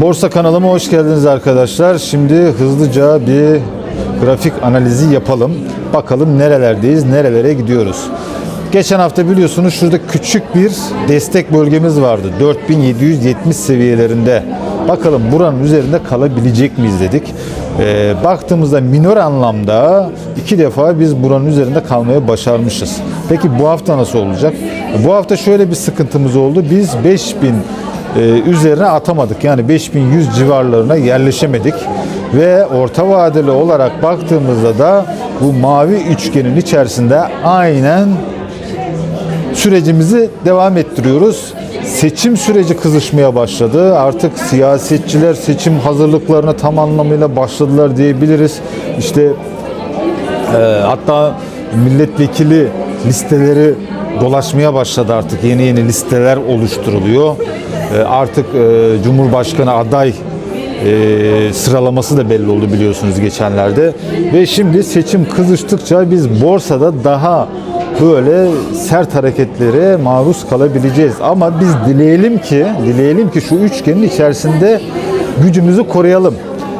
Borsa kanalıma hoş geldiniz arkadaşlar. Şimdi hızlıca bir grafik analizi yapalım. Bakalım nerelerdeyiz, nerelere gidiyoruz. Geçen hafta biliyorsunuz şurada küçük bir destek bölgemiz vardı. 4770 seviyelerinde. Bakalım buranın üzerinde kalabilecek miyiz dedik. Ee, baktığımızda minor anlamda iki defa biz buranın üzerinde kalmaya başarmışız. Peki bu hafta nasıl olacak? Bu hafta şöyle bir sıkıntımız oldu. Biz 5000 e, üzerine atamadık. Yani 5100 civarlarına yerleşemedik. Ve orta vadeli olarak baktığımızda da bu mavi üçgenin içerisinde aynen sürecimizi devam ettiriyoruz. Seçim süreci kızışmaya başladı. Artık siyasetçiler seçim hazırlıklarına tam anlamıyla başladılar diyebiliriz. İşte e, hatta milletvekili listeleri dolaşmaya başladı artık. Yeni yeni listeler oluşturuluyor. E, artık e, Cumhurbaşkanı aday e, sıralaması da belli oldu biliyorsunuz geçenlerde. Ve şimdi seçim kızıştıkça biz borsada daha böyle sert hareketlere maruz kalabileceğiz. Ama biz dileyelim ki, dileyelim ki şu üçgenin içerisinde gücümüzü koruyalım.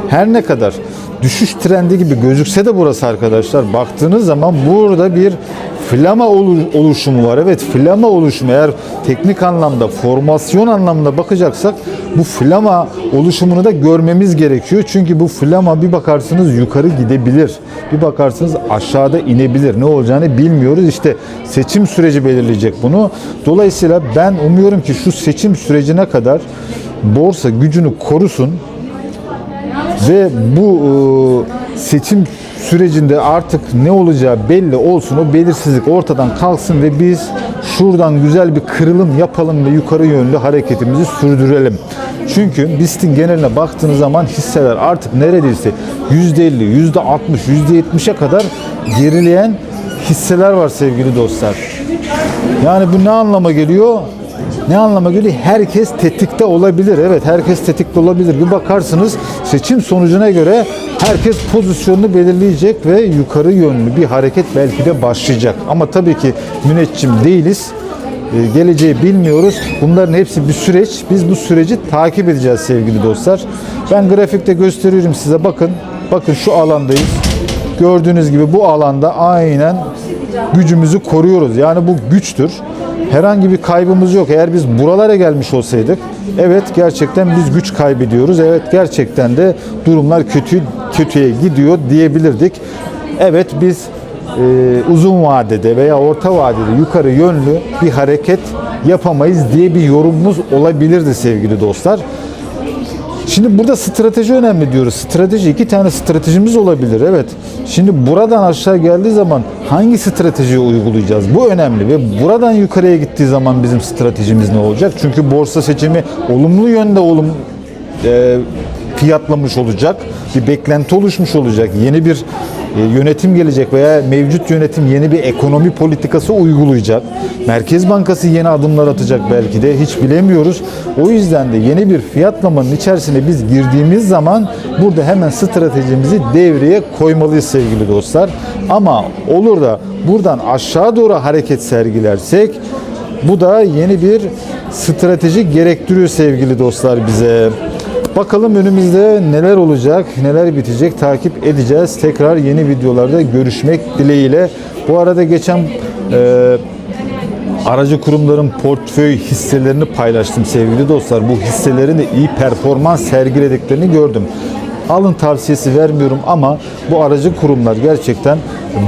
Her ne kadar düşüş trendi gibi gözükse de burası arkadaşlar baktığınız zaman burada bir flama oluşumu var. Evet flama oluşumu eğer teknik anlamda formasyon anlamda bakacaksak bu flama oluşumunu da görmemiz gerekiyor. Çünkü bu flama bir bakarsınız yukarı gidebilir. Bir bakarsınız aşağıda inebilir. Ne olacağını bilmiyoruz. İşte seçim süreci belirleyecek bunu. Dolayısıyla ben umuyorum ki şu seçim sürecine kadar borsa gücünü korusun ve bu e, seçim sürecinde artık ne olacağı belli olsun. O belirsizlik ortadan kalksın ve biz şuradan güzel bir kırılım yapalım ve yukarı yönlü hareketimizi sürdürelim. Çünkü BIST'in geneline baktığınız zaman hisseler artık neredeyse %50, %60, %70'e kadar gerileyen hisseler var sevgili dostlar. Yani bu ne anlama geliyor? Ne anlama geliyor? Herkes tetikte olabilir. Evet herkes tetikte olabilir. Bir bakarsınız seçim sonucuna göre herkes pozisyonunu belirleyecek ve yukarı yönlü bir hareket belki de başlayacak. Ama tabii ki müneccim değiliz. Ee, Geleceği bilmiyoruz. Bunların hepsi bir süreç. Biz bu süreci takip edeceğiz sevgili dostlar. Ben grafikte gösteriyorum size. Bakın. Bakın şu alandayız. Gördüğünüz gibi bu alanda aynen gücümüzü koruyoruz. Yani bu güçtür. Herhangi bir kaybımız yok. Eğer biz buralara gelmiş olsaydık, evet gerçekten biz güç kaybediyoruz. Evet gerçekten de durumlar kötü kötüye gidiyor diyebilirdik. Evet biz e, uzun vadede veya orta vadede yukarı yönlü bir hareket yapamayız diye bir yorumumuz olabilirdi sevgili dostlar. Şimdi burada strateji önemli diyoruz. Strateji iki tane stratejimiz olabilir. Evet. Şimdi buradan aşağı geldiği zaman hangi stratejiyi uygulayacağız? Bu önemli ve buradan yukarıya gittiği zaman bizim stratejimiz ne olacak? Çünkü borsa seçimi olumlu yönde olum e, fiyatlamış olacak. Bir beklenti oluşmuş olacak. Yeni bir e, yönetim gelecek veya mevcut yönetim yeni bir ekonomi politikası uygulayacak. Merkez Bankası yeni adımlar atacak belki de hiç bilemiyoruz. O yüzden de yeni bir fiyatlamanın içerisine biz girdiğimiz zaman burada hemen stratejimizi devreye koymalıyız sevgili dostlar. Ama olur da buradan aşağı doğru hareket sergilersek bu da yeni bir strateji gerektiriyor sevgili dostlar bize. Bakalım önümüzde neler olacak, neler bitecek takip edeceğiz. Tekrar yeni videolarda görüşmek dileğiyle. Bu arada geçen e, aracı kurumların portföy hisselerini paylaştım sevgili dostlar. Bu hisselerin de iyi performans sergilediklerini gördüm. Alın tavsiyesi vermiyorum ama bu aracı kurumlar gerçekten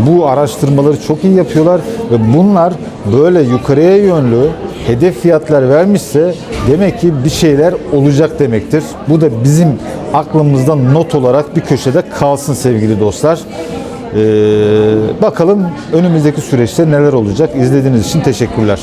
bu araştırmaları çok iyi yapıyorlar ve bunlar böyle yukarıya yönlü hedef fiyatlar vermişse demek ki bir şeyler olacak demektir. Bu da bizim aklımızda not olarak bir köşede kalsın sevgili dostlar. Ee, bakalım önümüzdeki süreçte neler olacak. İzlediğiniz için teşekkürler.